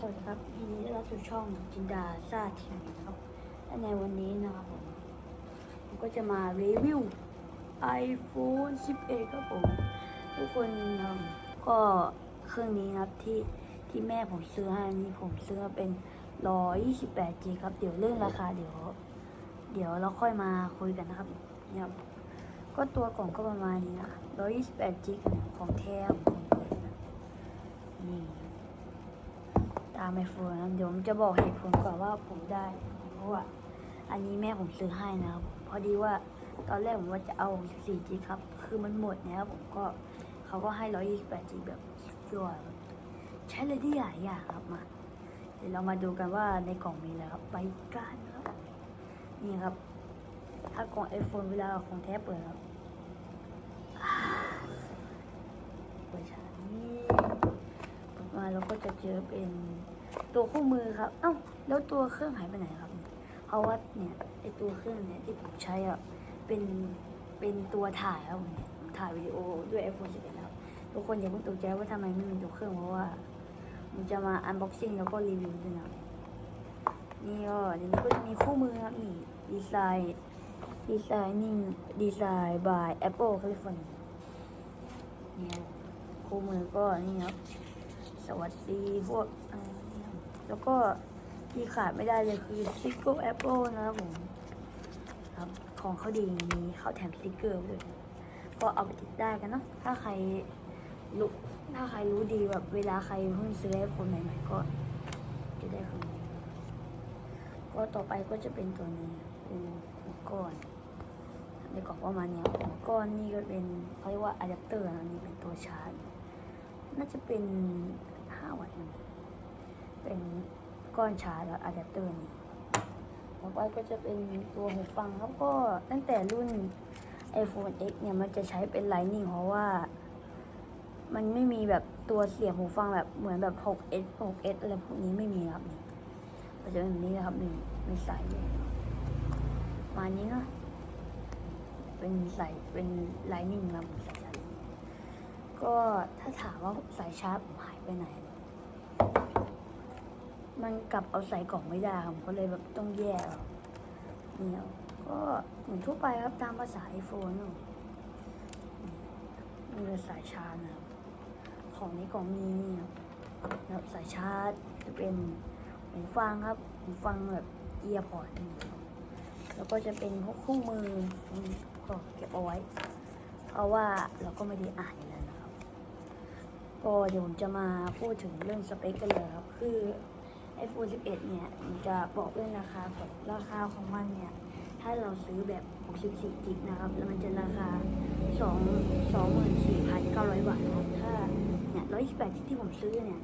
สวัสดีครับยินดีต้อนรับสู่ช่องจินดาซาทีวีครับและในวันนี้นะครับผมผมก็จะมารีวิว iPhone 11 ครับผม ทุกคนครับก็เครื่องนี้ครับที่ที่แม่ผมซื้อให้นี่ผมซื้อเป็น 128G ครับ เดี๋ยวเรื่องราคาเดี๋ยว เดี๋ยวเราค่อยมาคุยกันนะครับเนี่ยก็ตัวกล่องก็ประมาณนี้นะ 128G ของแท้ของแท้นนี่ ตามไอโฟนนะเดี๋ยวผมจะบอกเหตุผลก่อนว่าผมได้ เพราะว่าอันนี้แม่ผมซื้อให้นะครับ พอดีว่าตอนแรกผมว่าจะเอา 14G ครับ คือมันหมดนะครับผมก็เขาก็ให้ 128G แบบสุดยอดใช้เลยที่หลายอย่างครับมา เดี๋ยวเรามาดูกันว่าในกล่องมีอะไรครับ ไปกันครับ นี่ครับ ถ้ากล่องไอโฟนเวลาของแท้เปิดครับเปิดฉากนี้มาเราก็จะเจอเป็น ตัวคู่มือครับ เอ้า แล้วตัวเครื่องหายไปไหนครับ เพราะว่าเนี่ยไอตัวเครื่องเนี่ยที่ผมใช้อะ เป็นเป็นตัวถ่ายครับผมเนี่ยถ่ายวิดีโอด้วย iPhone 11ครับทุกคนอย่าเพิ่งตกใจว่าทำไมไม่มีตัวเครื่องเพราะว่ามันจะมาอันบ็อกซิ่งแล้วก็รีวิวด้วยนะนี่ก็เดี๋ยวนี้ก็จะมีคู่มือครับนี่ดีไซน์ดีไซนิ่งดีไซน์บาย Apple California เนี่ยคู่มือก็นี่ครับสวัสดีพวกอ แล้วก็ที่ขาดไม่ได้เลยคือสติกเกอร์แอปเปิลนะครับผมครับของเขาดีมีเขาแถมสติกเกอร์ด้วยก็เอาไปติดได้กันเนาะถ้าใครรู้ถ้าใครรู้ดีแบบเวลาใครเพิ่งซื้อไอโฟนใหม่ๆก็จะได้คืนก็ต่อไปก็จะเป็นตัวนี้เป็นหัวก้อนในกล่องประมาณนี้หัวก้อนนี่ก็เป็นเขาเรียกว่าอะแดปเตอร์นะนี่เป็นตัวชาร์จ น่าจะเป็น5วัตต์น เป็นก้อนชาร์จแล้วอะแดปเตอร์นี่ต่อไปก็จะเป็นตัวหูฟังครับก็ตั้งแต่รุ่น iPhone X เนี่ยมันจะใช้เป็น Lightning เพราะว่า มันไม่มีแบบตัวเสียบหูฟังแบบเหมือนแบบ 6S 6S อะไรพวกนี้ไม่มีครับนี่ก็จะเป็นแบบนี้นะครับนี่ไม่ใส่เลยมานี้เนาะเป็นใส่เป็น Lightning ครับใส่ก็ถ้าถามว่าสายชาร์จหายไปไหน มันกลับเอาใส่กล่องไม่ได้ครับผมก็เลยแบบต้องแยกเนี่ยก็เหมือนทั่วไปครับตามภาษาไอโฟนเนอะนี่เป็นสายชาร์จนะครับของในกล่องมีนี่ครับนะครับสายชาร์จจะเป็นหูฟังครับหูฟังแบบเอียร์พอร์ตแล้วก็จะเป็นพวกคู่มือนี่ก็เก็บเอาไว้ เพราะว่าเราก็ไม่ได้อ่านแล้วนะครับ ก็เดี๋ยวผมจะมาพูดถึงเรื่องสเปคกันเลยครับ คือ iPhone 11 เนี่ยจะบอกเรื่องราคาก่อนราคาของมันเนี่ย ถ้าเราซื้อแบบ 64กิกนะครับ แล้วมันจะราคา 2 24,900 บาทนะครับ ถ้าเนี่ย 128กิกที่ผมซื้อเนี่ย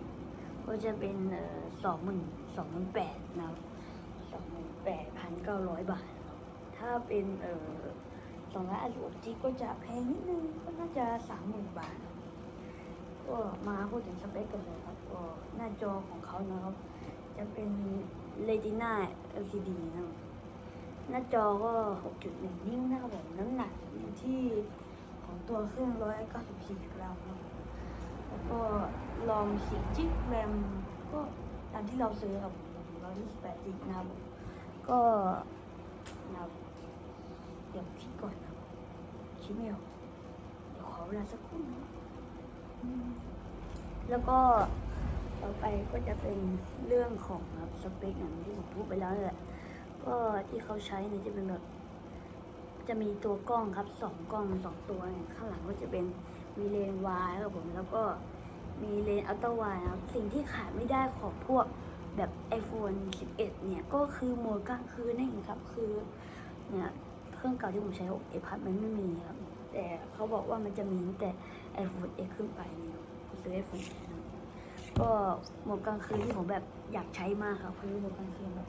ก็จะเป็นเอ่อ20,000 28,000นะครับ28,900 บาท ถ้าเป็นเอ่อ256กิกก็จะแพงนิดนึง ก็น่าจะ 30,000 บาทก็มาพูดถึงสเปคกันเลยครับก็หน้าจอของเขานะครับ จะเป็น Retina LCD นะครับ หน้าจอก็ 6.1 นิ้วนะครับผม น้ำหนักอยู่ที่ของตัวเครื่อง 194กรัมครับแล้วก็ลอง4จิกแรมก็ตามที่เราซื้อครับ128จิกนะครับก็นะครับเดี๋ยวคิดก่อนนะครับคิดไม่ออกเดี๋ยวขอเวลาสักครู่นะแล้วก็ ต่อไปก็จะเป็นเรื่องของแบบสเปคอย่างที่ผมพูดไปแล้วแหละก็ที่เขาใช้เนี่ยจะเป็นแบบจะมีตัวกล้องครับสองกล้องสองตัวข้างหลังก็จะเป็นมีเลนส์วายครับผมแล้วก็มีเลนส์อัลตร้าไวด์ครับสิ่งที่ขาดไม่ได้ของพวกแบบ iPhone 11 เนี่ย ก็คือโหมดกลางคืนนั่นเองครับ คือเนี่ยเครื่องเก่าที่ผมใช้6 iPad มันไม่มีครับ แต่เขาบอกว่ามันจะมีแต่ iPhone X ขึ้นไปเนี่ยผมซื้อ iPhone นะ ก็โหมดกลางคืนที่ผมแบบอยากใช้มากครับคือโหมดกลางคืนแบบ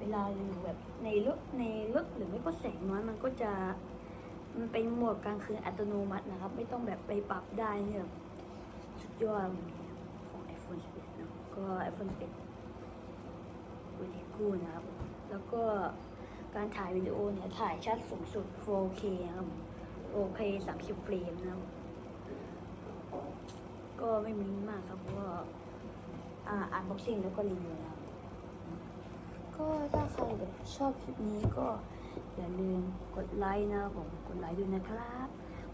เวลาอยู่แบบในรถในรถหรือไม่ก็แสงน้อยมันก็จะมันเป็นโหมดกลางคืนอัตโนมัตินะครับ ไม่ต้องแบบไปปรับได้เนี่ยแบบสุดยอดของ iPhone 11นะก็ iPhone 11วิดีกูนะครับ แล้วก็การถ่ายวิดีโอเนี่ยถ่ายชัดสูงสุด 4K นะครับ 4K 30เฟรมนะครับ ก็ไม่มีมากครับเพราะว่า อ่านบ็อกซิ่งแล้วก็รีวิวแล้วก็ถ้าใครแบบชอบคลิปนี้ก็อย่าลืมกดไลค์นะผมกดไลค์ด้วยนะครับ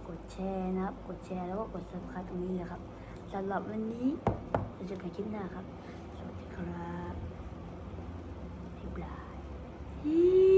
กดแชร์นะครับ กดแชร์แล้วก็กดซับคลาสตรงนี้เลยครับสำหรับวันนี้เราจะกันคลิปหน้าครับ สวัสดีครับบ๊ายบาย